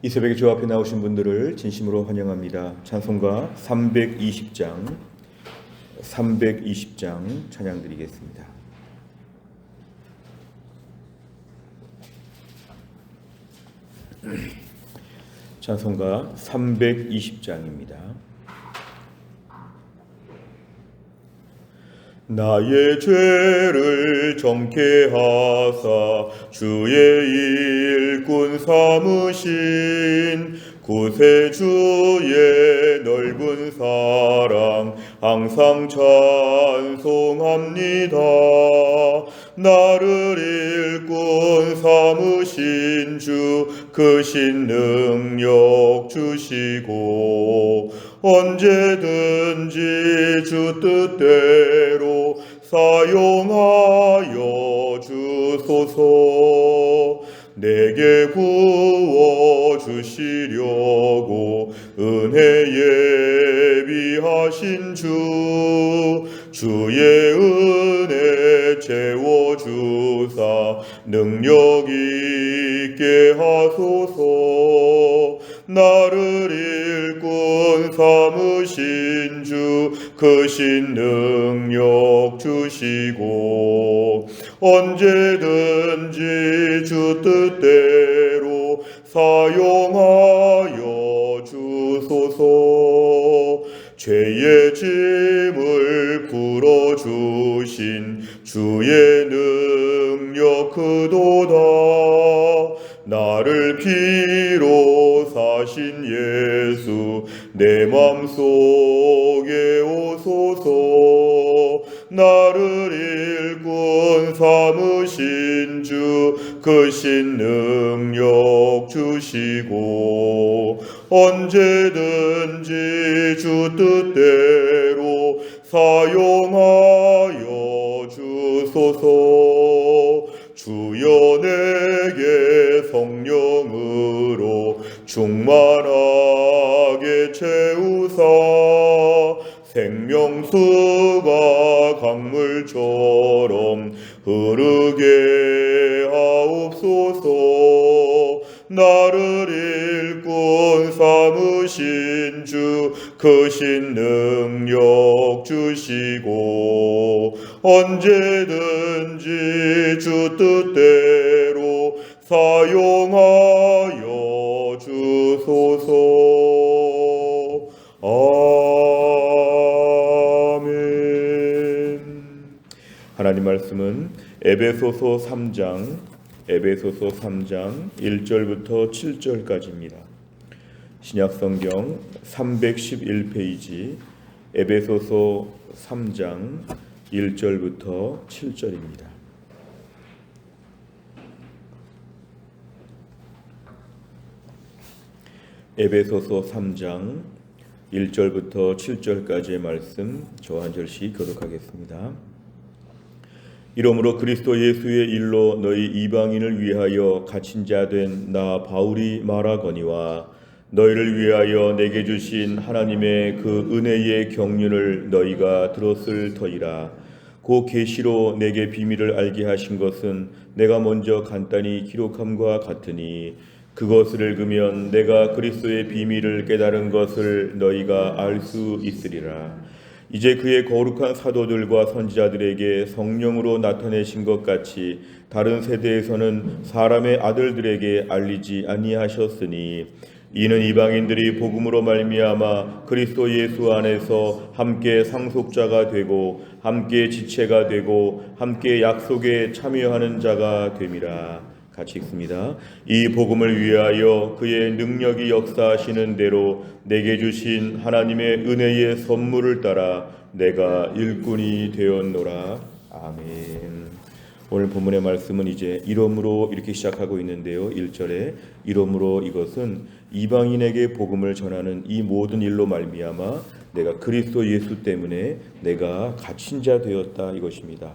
이 새벽에 주 앞에 나오신 분들을 진심으로 환영합니다. 찬송가 320장 320장 찬양 드리겠습니다. 찬송가 320장입니다. 나의 죄를 정케 하사 주의 일꾼 삼으신 구세주의 넓은 사랑 항상 찬송합니다. 나를 일꾼 삼으신 주 크신 능력 주시고 언제든지 주 뜻대로 사용하여 주소서. 내게 구워 주시려고 은혜 예비하신 주 주의 은혜 채워 주사 능력 있게 하소서. 나를 삼으신 주 크신 능력 주시고 언제든지 주 뜻대로 사용하여 주소서. 죄의 짐을 풀어주신 주의 능력 그도다. 나를 피로 사신 예수 내 맘속에 오소서. 나를 일꾼 삼으신 주 크신 능력 주시고 언제든지 주 뜻대로 사용하여 주소서. 주여 내게 성령으로 충만하게 채우사 생명수가 강물처럼 흐르게 하옵소서. 나를 일꾼 삼으신 주 크신 능력 주시고 언제든지 주 뜻대로 사용하여 주소서 하나님 말씀은 에베소서 3장 에베소서 3장 1절부터 7절까지입니다. 신약 성경 311페이지 에베소서 3장 1절부터 7절입니다. 에베소서 3장 1절부터 7절까지의 말씀 저 한 절씩 교독하겠습니다. 이러므로 그리스도 예수의 일로 너희 이방인을 위하여 갇힌 자 된 나 바울이 말하거니와 너희를 위하여 내게 주신 하나님의 그 은혜의 경륜을 너희가 들었을 터이라 그 계시로 내게 비밀을 알게 하신 것은 내가 먼저 간단히 기록함과 같으니 그것을 읽으면 내가 그리스도의 비밀을 깨달은 것을 너희가 알 수 있으리라. 이제 그의 거룩한 사도들과 선지자들에게 성령으로 나타내신 것 같이 다른 세대에서는 사람의 아들들에게 알리지 아니하셨으니 이는 이방인들이 복음으로 말미암아 그리스도 예수 안에서 함께 상속자가 되고 함께 지체가 되고 함께 약속에 참여하는 자가 됨이라. 같이 읽습니다. 이 복음을 위하여 그의 능력이 역사하시는 대로 내게 주신 하나님의 은혜의 선물을 따라 내가 일꾼이 되었노라. 아멘. 오늘 본문의 말씀은 이제 이름으로 이렇게 시작하고 있는데요. 1절에 이름으로 이것은 이방인에게 복음을 전하는 이 모든 일로 말미암아 내가 그리스도 예수 때문에 내가 갇힌 자 되었다 이것입니다.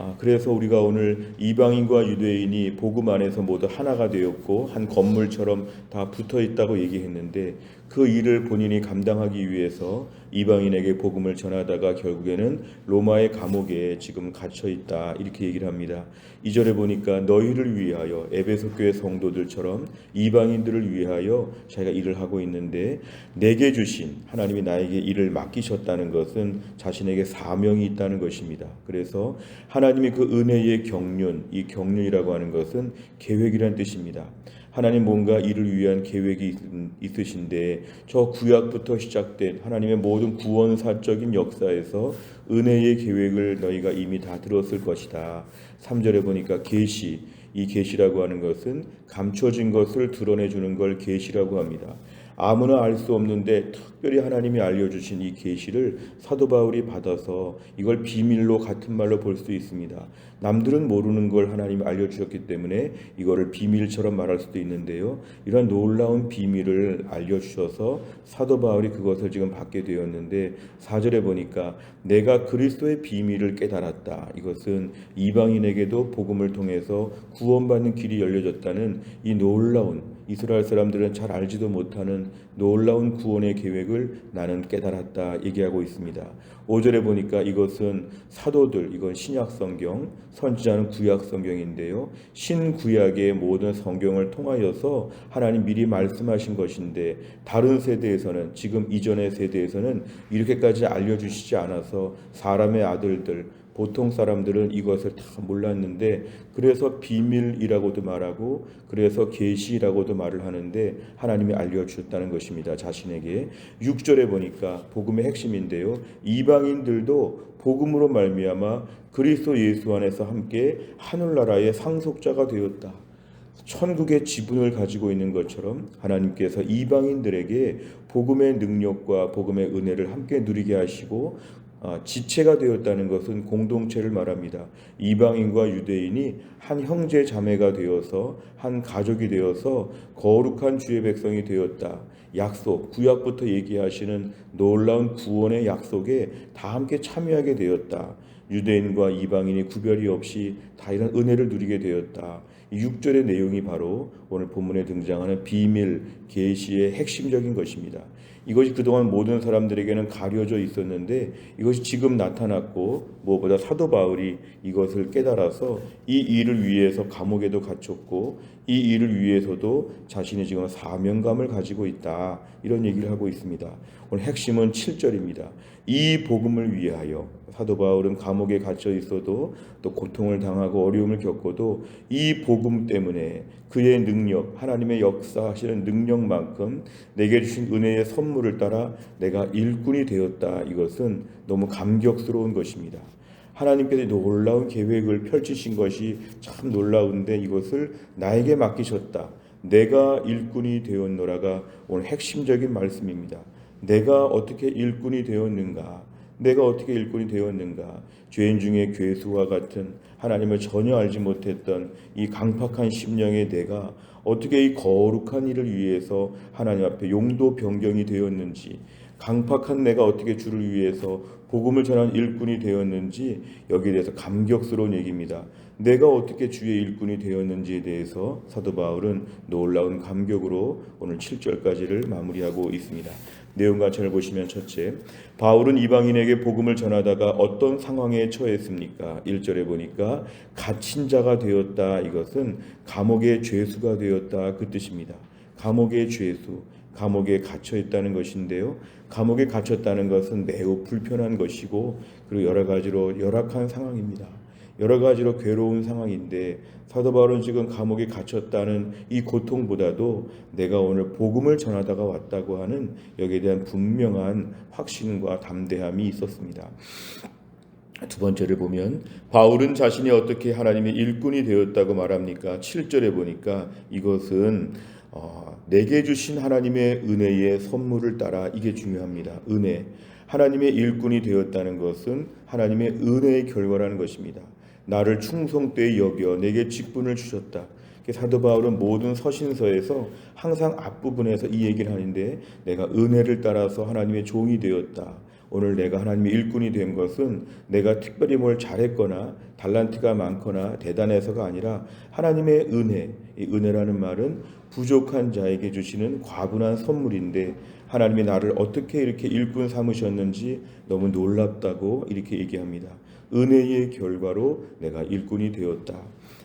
아, 그래서 우리가 오늘 이방인과 유대인이 복음 안에서 모두 하나가 되었고 한 건물처럼 다 붙어 있다고 얘기했는데 그 일을 본인이 감당하기 위해서 이방인에게 복음을 전하다가 결국에는 로마의 감옥에 지금 갇혀 있다 이렇게 얘기를 합니다. 2절에 보니까 너희를 위하여 에베소 교회 성도들처럼 이방인들을 위하여 자기가 일을 하고 있는데 내게 주신 하나님이 나에게 일을 맡기셨다는 것은 자신에게 사명이 있다는 것입니다. 그래서 하나님이 그 은혜의 경륜, 이 경륜이라고 하는 것은 계획이라는 뜻입니다. 하나님 뭔가 이를 위한 계획이 있- 있으신데 저 구약부터 시작된 하나님의 모든 구원사적인 역사에서 은혜의 계획을 너희가 이미 다 들었을 것이다. 3절에 보니까 계시 이 계시라고 하는 것은 감춰진 것을 드러내 주는 걸 계시라고 합니다. 아무나 알 수 없는데 특별히 하나님이 알려주신 이 계시를 사도 바울이 받아서 이걸 비밀로 같은 말로 볼 수 있습니다. 남들은 모르는 걸 하나님이 알려주셨기 때문에 이거를 비밀처럼 말할 수도 있는데요. 이런 놀라운 비밀을 알려주셔서 사도 바울이 그것을 지금 받게 되었는데 4절에 보니까 내가 그리스도의 비밀을 깨달았다. 이것은 이방인에게도 복음을 통해서 구원받는 길이 열려졌다는 이 놀라운 이스라엘 사람들은 잘 알지도 못하는 놀라운 구원의 계획 을 나는 깨달았다 얘기하고 있습니다. 5절에 보니까 이것은 사도들 이건 신약 성경, 선지자는 구약 성경인데요. 신구약의 모든 성경을 통하여서 하나님 미리 말씀하신 것인데 다른 세대에서는 지금 이전의 세대에서는 이렇게까지 알려 주시지 않아서 사람의 아들들 보통 사람들은 이것을 다 몰랐는데 그래서 비밀이라고도 말하고 그래서 계시라고도 말을 하는데 하나님이 알려 주셨다는 것입니다. 자신에게 6절에 보니까 복음의 핵심인데요. 이방인들도 복음으로 말미암아 그리스도 예수 안에서 함께 하늘나라의 상속자가 되었다. 천국의 지분을 가지고 있는 것처럼 하나님께서 이방인들에게 복음의 능력과 복음의 은혜를 함께 누리게 하시고 아, 지체가 되었다는 것은 공동체를 말합니다. 이방인과 유대인이 한 형제 자매가 되어서 한 가족이 되어서 거룩한 주의 백성이 되었다. 약속, 구약부터 얘기하시는 놀라운 구원의 약속에 다 함께 참여하게 되었다. 유대인과 이방인이 구별이 없이 다 이런 은혜를 누리게 되었다. 이 6절의 내용이 바로 오늘 본문에 등장하는 비밀 계시의 핵심적인 것입니다. 이것이 그동안 모든 사람들에게는 가려져 있었는데 이것이 지금 나타났고 무엇보다 사도 바울이 이것을 깨달아서 이 일을 위해서 감옥에도 갇혔고 이 일을 위해서도 자신이 지금 사명감을 가지고 있다 이런 얘기를 하고 있습니다. 오늘 핵심은 7절입니다. 이 복음을 위하여 사도 바울은 감옥에 갇혀 있어도 또 고통을 당하고 어려움을 겪어도 이 복음 때문에 그의 능력, 하나님의 역사하시는 능력만큼 내게 주신 은혜의 선물을 따라 내가 일꾼이 되었다. 이것은 너무 감격스러운 것입니다. 하나님께서 놀라운 계획을 펼치신 것이 참 놀라운데 이것을 나에게 맡기셨다. 내가 일꾼이 되었노라가 오늘 핵심적인 말씀입니다. 내가 어떻게 일꾼이 되었는가? 내가 어떻게 일꾼이 되었는가? 죄인 중에 괴수와 같은 하나님을 전혀 알지 못했던 이 강팍한 심령의 내가 어떻게 이 거룩한 일을 위해서 하나님 앞에 용도 변경이 되었는지 강팍한 내가 어떻게 주를 위해서 복음을 전한 일꾼이 되었는지 여기에 대해서 감격스러운 얘기입니다. 내가 어떻게 주의 일꾼이 되었는지에 대해서 사도 바울은 놀라운 감격으로 오늘 7절까지를 마무리하고 있습니다. 내용 가천을 보시면 첫째, 바울은 이방인에게 복음을 전하다가 어떤 상황에 처했습니까? 1절에 보니까 갇힌 자가 되었다. 이것은 감옥의 죄수가 되었다. 그 뜻입니다. 감옥의 죄수, 감옥에 갇혀 있다는 것인데요. 감옥에 갇혔다는 것은 매우 불편한 것이고 그리고 여러 가지로 열악한 상황입니다. 여러 가지로 괴로운 상황인데 사도 바울은 지금 감옥에 갇혔다는 이 고통보다도 내가 오늘 복음을 전하다가 왔다고 하는 여기에 대한 분명한 확신과 담대함이 있었습니다. 두 번째를 보면 바울은 자신이 어떻게 하나님의 일꾼이 되었다고 말합니까? 7절에 보니까 이것은 어, 내게 주신 하나님의 은혜의 선물을 따라 이게 중요합니다. 은혜. 하나님의 일꾼이 되었다는 것은 하나님의 은혜의 결과라는 것입니다. 나를 충성되이 여겨 내게 직분을 주셨다. 사도 바울은 모든 서신서에서 항상 앞부분에서 이 얘기를 하는데 내가 은혜를 따라서 하나님의 종이 되었다. 오늘 내가 하나님의 일꾼이 된 것은 내가 특별히 뭘 잘했거나 달란트가 많거나 대단해서가 아니라 하나님의 은혜, 이 은혜라는 말은 부족한 자에게 주시는 과분한 선물인데 하나님이 나를 어떻게 이렇게 일꾼 삼으셨는지 너무 놀랍다고 이렇게 얘기합니다. 은혜의 결과로 내가 일꾼이 되었다.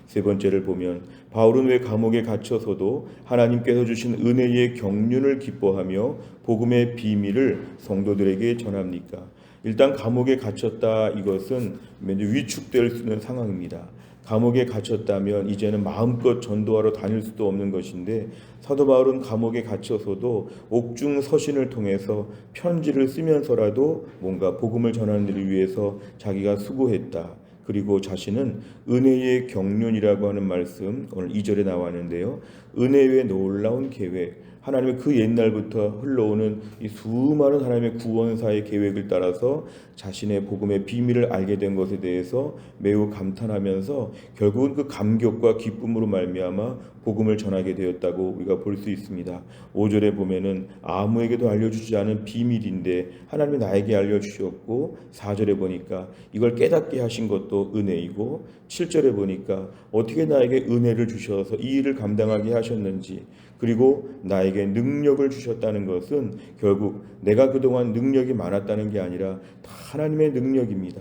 세 번째를 보면 바울은 왜 감옥에 갇혀서도 하나님께서 주신 은혜의 경륜을 기뻐하며 복음의 비밀을 성도들에게 전합니까? 일단 감옥에 갇혔다 이것은 위축될 수 있는 상황입니다. 감옥에 갇혔다면 이제는 마음껏 전도하러 다닐 수도 없는 것인데 사도 바울은 감옥에 갇혀서도 옥중 서신을 통해서 편지를 쓰면서라도 뭔가 복음을 전하는 일을 위해서 자기가 수고했다. 그리고 자신은 은혜의 경륜이라고 하는 말씀 오늘 2절에 나왔는데요. 은혜의 놀라운 계획 하나님의 그 옛날부터 흘러오는 이 수많은 하나님의 구원사의 계획을 따라서 자신의 복음의 비밀을 알게 된 것에 대해서 매우 감탄하면서 결국은 그 감격과 기쁨으로 말미암아 복음을 전하게 되었다고 우리가 볼 수 있습니다. 5절에 보면은 아무에게도 알려주지 않은 비밀인데 하나님이 나에게 알려주셨고 4절에 보니까 이걸 깨닫게 하신 것도 은혜이고 7절에 보니까 어떻게 나에게 은혜를 주셔서 이 일을 감당하게 하셨는지 그리고 나에게 능력을 주셨다는 것은 결국 내가 그동안 능력이 많았다는 게 아니라 다 하나님의 능력입니다.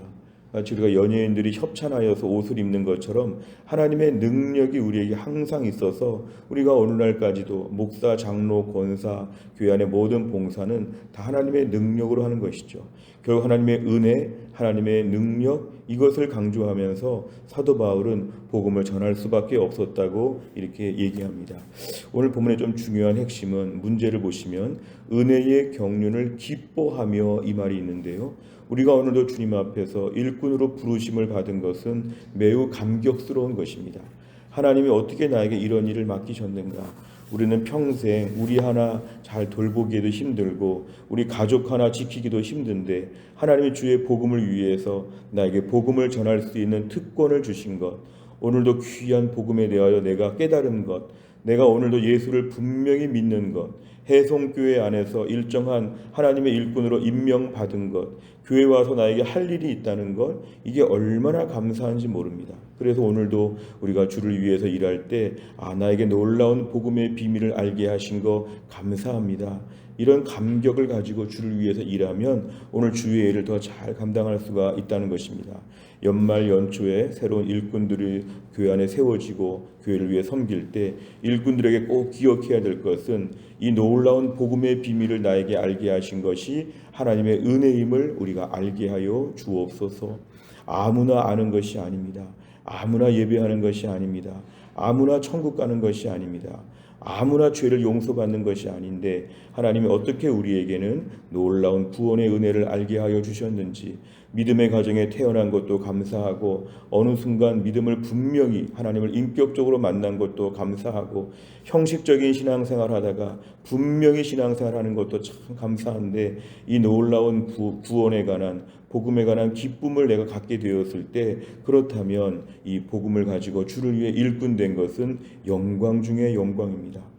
마치 우리가 연예인들이 협찬하여서 옷을 입는 것처럼 하나님의 능력이 우리에게 항상 있어서 우리가 오늘날까지도 목사, 장로, 권사, 교회 안의 모든 봉사는 다 하나님의 능력으로 하는 것이죠. 결국 하나님의 은혜, 하나님의 능력 이것을 강조하면서 사도 바울은 복음을 전할 수밖에 없었다고 이렇게 얘기합니다. 오늘 본문의 좀 중요한 핵심은 문제를 보시면 은혜의 경륜을 기뻐하며 이 말이 있는데요. 우리가 오늘도 주님 앞에서 일꾼으로 부르심을 받은 것은 매우 감격스러운 것입니다. 하나님이 어떻게 나에게 이런 일을 맡기셨는가? 우리는 평생 우리 하나 잘 돌보기에도 힘들고 우리 가족 하나 지키기도 힘든데 하나님의 주의 복음을 위해서 나에게 복음을 전할 수 있는 특권을 주신 것 오늘도 귀한 복음에 대하여 내가 깨달은 것 내가 오늘도 예수를 분명히 믿는 것 해송교회 안에서 일정한 하나님의 일꾼으로 임명받은 것, 교회 와서 나에게 할 일이 있다는 것, 이게 얼마나 감사한지 모릅니다. 그래서 오늘도 우리가 주를 위해서 일할 때, 아, 나에게 놀라운 복음의 비밀을 알게 하신 거 감사합니다. 이런 감격을 가지고 주를 위해서 일하면 오늘 주의 일을 더 잘 감당할 수가 있다는 것입니다. 연말 연초에 새로운 일꾼들이 교회 안에 세워지고 교회를 위해 섬길 때 일꾼들에게 꼭 기억해야 될 것은 이 놀라운 복음의 비밀을 나에게 알게 하신 것이 하나님의 은혜임을 우리가 알게 하여 주옵소서. 아무나 아는 것이 아닙니다. 아무나 예배하는 것이 아닙니다. 아무나 천국 가는 것이 아닙니다. 아무나 죄를 용서받는 것이 아닌데 하나님이 어떻게 우리에게는 놀라운 구원의 은혜를 알게 하여 주셨는지 믿음의 가정에 태어난 것도 감사하고 어느 순간 믿음을 분명히 하나님을 인격적으로 만난 것도 감사하고 형식적인 신앙생활 하다가 분명히 신앙생활 하는 것도 참 감사한데 이 놀라운 구, 구원에 관한 복음에 관한 기쁨을 내가 갖게 되었을 때 그렇다면 이 복음을 가지고 주를 위해 일꾼 된 것은 영광 중의 영광입니다.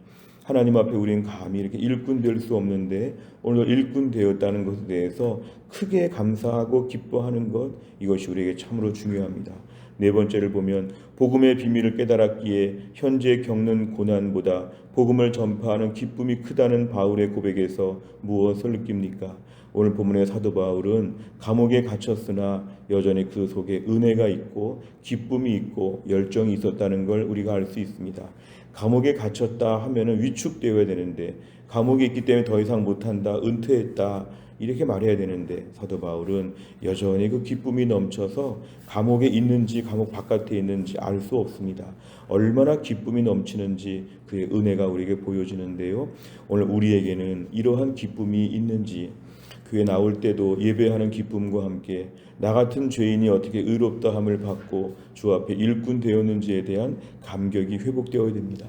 하나님 앞에 우리는 감히 이렇게 일꾼 될 수 없는데 오늘 일꾼 되었다는 것에 대해서 크게 감사하고 기뻐하는 것 이것이 우리에게 참으로 중요합니다. 네 번째를 보면 복음의 비밀을 깨달았기에 현재 겪는 고난보다 복음을 전파하는 기쁨이 크다는 바울의 고백에서 무엇을 느낍니까? 오늘 본문의 사도 바울은 감옥에 갇혔으나 여전히 그 속에 은혜가 있고 기쁨이 있고 열정이 있었다는 걸 우리가 알 수 있습니다. 감옥에 갇혔다 하면은 위축되어야 되는데 감옥에 있기 때문에 더 이상 못한다, 은퇴했다 이렇게 말해야 되는데 사도 바울은 여전히 그 기쁨이 넘쳐서 감옥에 있는지 감옥 바깥에 있는지 알 수 없습니다. 얼마나 기쁨이 넘치는지 그의 은혜가 우리에게 보여지는데요. 오늘 우리에게는 이러한 기쁨이 있는지 교회 나올 때도 예배하는 기쁨과 함께 나 같은 죄인이 어떻게 의롭다 함을 받고 주 앞에 일꾼 되었는지에 대한 감격이 회복되어야 됩니다.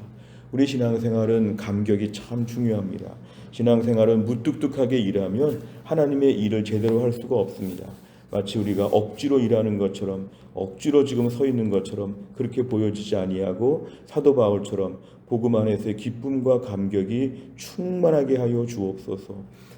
우리 신앙생활은 감격이 참 중요합니다. 신앙생활은 무뚝뚝하게 일하면 하나님의 일을 제대로 할 수가 없습니다. 마치 우리가 억지로 일하는 것처럼 억지로 지금 서 있는 것처럼 그렇게 보여지지 아니하고 사도 바울처럼 복음 안에서의 기쁨과 감격이 충만하게 하여 주옵소서.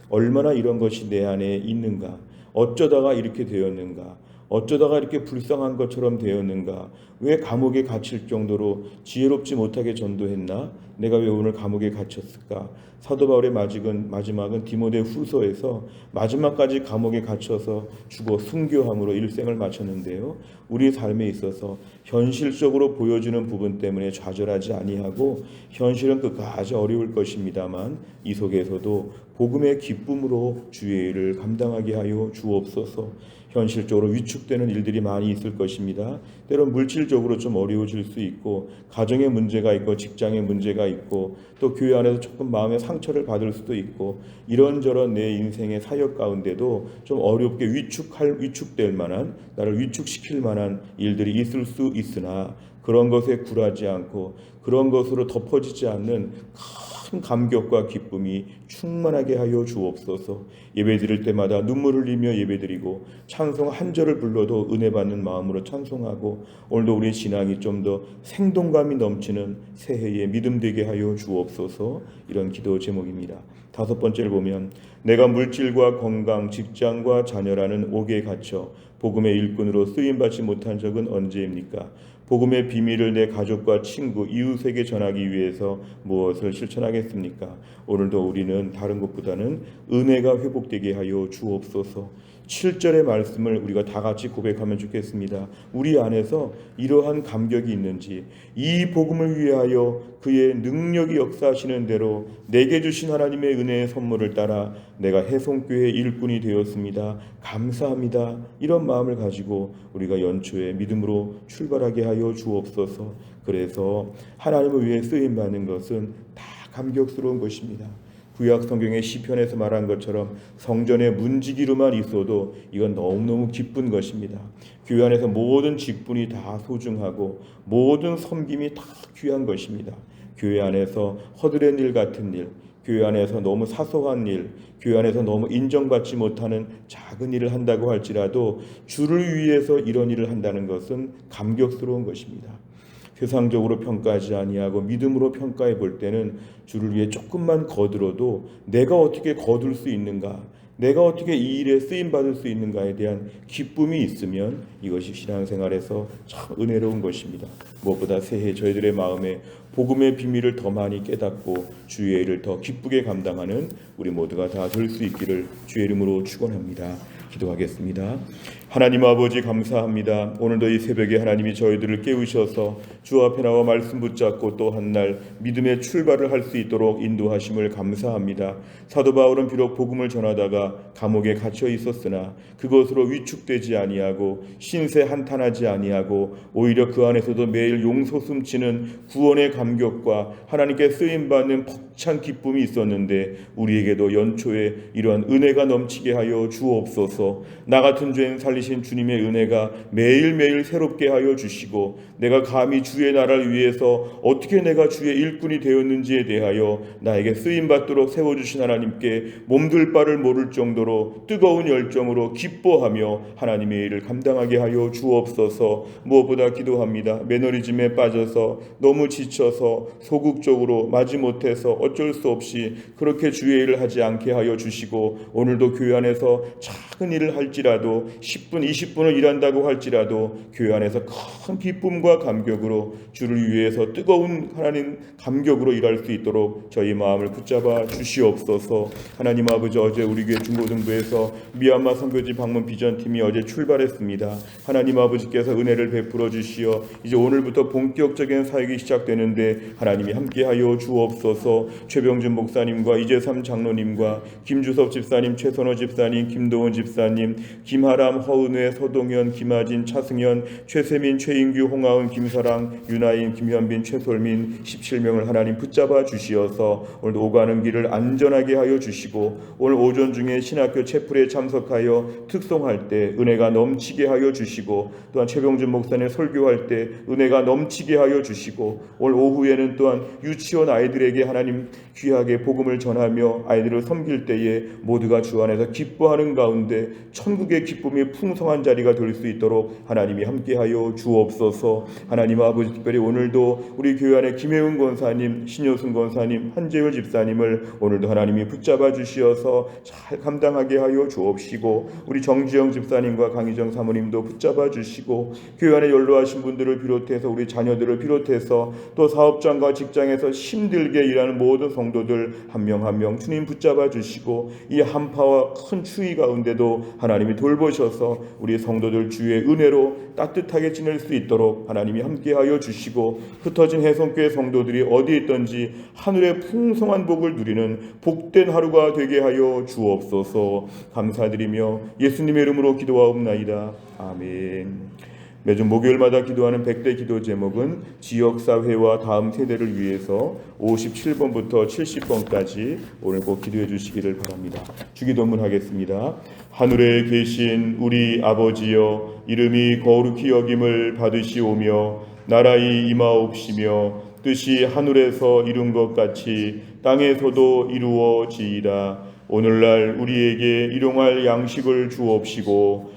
얼마나 이런 것이 내 안에 있는가? 어쩌다가 이렇게 되었는가? 어쩌다가 이렇게 불쌍한 것처럼 되었는가? 왜 감옥에 갇힐 정도로 지혜롭지 못하게 전도했나? 내가 왜 오늘 감옥에 갇혔을까? 사도 바울의 마지막은, 마지막은 디모데 후서에서 마지막까지 감옥에 갇혀서 죽어 순교함으로 일생을 마쳤는데요. 우리 삶에 있어서 현실적으로 보여주는 부분 때문에 좌절하지 아니하고 현실은 끝까지 어려울 것입니다만 이 속에서도 복음의 기쁨으로 주의 일을 감당하게 하여 주옵소서. 현실적으로 위축되는 일들이 많이 있을 것입니다. 때론 물질적으로 좀 어려워질 수 있고 가정에 문제가 있고 직장에 문제가 있고 또 교회 안에서 조금 마음의 상처를 받을 수도 있고 이런저런 내 인생의 사역 가운데도 좀 어렵게 위축할 위축될 만한 나를 위축시킬 만한 일들이 있을 수 있으나 그런 것에 굴하지 않고 그런 것으로 덮어지지 않는 큰 감격과 기쁨이 충만하게 하여 주옵소서. 예배 드릴 때마다 눈물을 흘리며 예배 드리고 찬송 한 절을 불러도 은혜 받는 마음으로 찬송하고 오늘도 우리 신앙이 좀 더 생동감이 넘치는 새해의 믿음 되게 하여 주옵소서. 이런 기도 제목입니다. 다섯 번째를 보면 내가 물질과 건강, 직장과 자녀라는 옥에 갇혀 복음의 일꾼으로 쓰임 받지 못한 적은 언제입니까? 복음의 비밀을 내 가족과 친구, 이웃에게 전하기 위해서 무엇을 실천하겠습니까? 오늘도 우리는 다른 것보다는 은혜가 회복되게 하여 주옵소서. 7절의 말씀을 우리가 다 같이 고백하면 좋겠습니다. 우리 안에서 이러한 감격이 있는지 이 복음을 위하여 그의 능력이 역사하시는 대로 내게 주신 하나님의 은혜의 선물을 따라 내가 해송교회 일꾼이 되었습니다. 감사합니다. 이런 마음을 가지고 우리가 연초에 믿음으로 출발하게 하여 주옵소서. 그래서 하나님을 위해 쓰임 받는 것은 다 감격스러운 것입니다. 구약 성경의 시편에서 말한 것처럼 성전의 문지기로만 있어도 이건 너무너무 기쁜 것입니다. 교회 안에서 모든 직분이 다 소중하고 모든 섬김이 다 귀한 것입니다. 교회 안에서 허드렛 일 같은 일, 교회 안에서 너무 사소한 일, 교회 안에서 너무 인정받지 못하는 작은 일을 한다고 할지라도 주를 위해서 이런 일을 한다는 것은 감격스러운 것입니다. 세상적으로 평가하지 아니하고 믿음으로 평가해 볼 때는 주를 위해 조금만 거들어도 내가 어떻게 거둘 수 있는가, 내가 어떻게 이 일에 쓰임 받을 수 있는가에 대한 기쁨이 있으면 이것이 신앙생활에서 참 은혜로운 것입니다. 무엇보다 새해 저희들의 마음에 복음의 비밀을 더 많이 깨닫고 주의 일을 더 기쁘게 감당하는 우리 모두가 다 될 수 있기를 주의 이름으로 축원합니다. 기도하겠습니다. 하나님 아버지 감사합니다. 오늘도 이 새벽에 하나님이 저희들을 깨우셔서 주 앞에 나와 말씀 붙잡고 또 한 날 믿음의 출발을 할 수 있도록 인도하심을 감사합니다. 사도 바울은 비록 복음을 전하다가 감옥에 갇혀 있었으나 그것으로 위축되지 아니하고 신세 한탄하지 아니하고 오히려 그 안에서도 매일 용소 숨치는 구원의 감격과 하나님께 쓰임 받는 벅찬 기쁨이 있었는데 우리에게도 연초에 이러한 은혜가 넘치게 하여 주옵소서. 나 같은 죄인 살 리신 주님의 은혜가 매일매일 새롭게 하여 주시고 내가 감히 주의 나라를 위해서 어떻게 내가 주의 일꾼이 되었는지에 대하여 나에게 쓰임 받도록 세워 주신 하나님께 몸둘 바를 모를 정도로 뜨거운 열정으로 기뻐하며 하나님의 일을 감당하게 하여 주옵소서. 무엇보다 기도합니다. 매너리즘에 빠져서 너무 지쳐서 소극적으로 마지못해서 어쩔 수 없이 그렇게 주의 일을 하지 않게 하여 주시고 오늘도 교회 안에서 작은 일을 할지라도 10분 20분을 일한다고 할지라도 교회 안에서 큰 기쁨과 감격으로 주를 위해서 뜨거운 하나님 감격으로 일할 수 있도록 저희 마음을 붙잡아 주시옵소서. 하나님 아버지 어제 우리 교회 중고등부에서 미얀마 선교지 방문 비전팀이 어제 출발했습니다. 하나님 아버지께서 은혜를 베풀어 주시어 이제 오늘부터 본격적인 사역이 시작되는데 하나님이 함께하여 주옵소서. 최병준 목사님과 이재삼 장로님과 김주섭 집사님, 최선호 집사님, 김도원 집사님, 김하람, 허 은회, 서동현, 김하진, 차승현, 최세민, 최인규, 홍아은, 김사랑, 윤아인, 김현빈, 최솔민 17명을 하나님 붙잡아 주시어서 오늘 오가는 길을 안전하게 하여 주시고 오늘 오전 중에 신학교 채플에 참석하여 특송할 때 은혜가 넘치게 하여 주시고 또한 최병준 목사님 설교할 때 은혜가 넘치게 하여 주시고 오늘 오후에는 또한 유치원 아이들에게 하나님 귀하게 복음을 전하며 아이들을 섬길 때에 모두가 주 안에서 기뻐하는 가운데 천국의 기쁨이 풍 풍성한 자리가 될 수 있도록 하나님이 함께하여 주옵소서. 하나님 아버지 특별히 오늘도 우리 교회 안에 김혜은 권사님, 신효순 권사님, 한재율 집사님을 오늘도 하나님이 붙잡아 주시어서 잘 감당하게 하여 주옵시고 우리 정지영 집사님과 강희정 사모님도 붙잡아 주시고 교회 안에 연로하신 분들을 비롯해서 우리 자녀들을 비롯해서 또 사업장과 직장에서 힘들게 일하는 모든 성도들 한 명 한 명 주님 붙잡아 주시고 이 한파와 큰 추위 가운데도 하나님이 돌보셔서 우리 성도들 주의 은혜로 따뜻하게 지낼 수 있도록 하나님이 함께하여 주시고 흩어진 해성교회 성도들이 어디 있든지 하늘의 풍성한 복을 누리는 복된 하루가 되게 하여 주옵소서 감사드리며 예수님의 이름으로 기도하옵나이다 아멘. 매주 목요일마다 기도하는 백대 기도 제목은 지역 사회와 다음 세대를 위해서 57번부터 70번까지 오늘 꼭 기도해 주시기를 바랍니다. 주기도문 하겠습니다. 하늘에 계신 우리 아버지여 이름이 거룩히 여김을 받으시오며 나라의 임하옵시며 뜻이 하늘에서 이룬 것 같이 땅에서도 이루어지이다. 오늘날 우리에게 일용할 양식을 주옵시고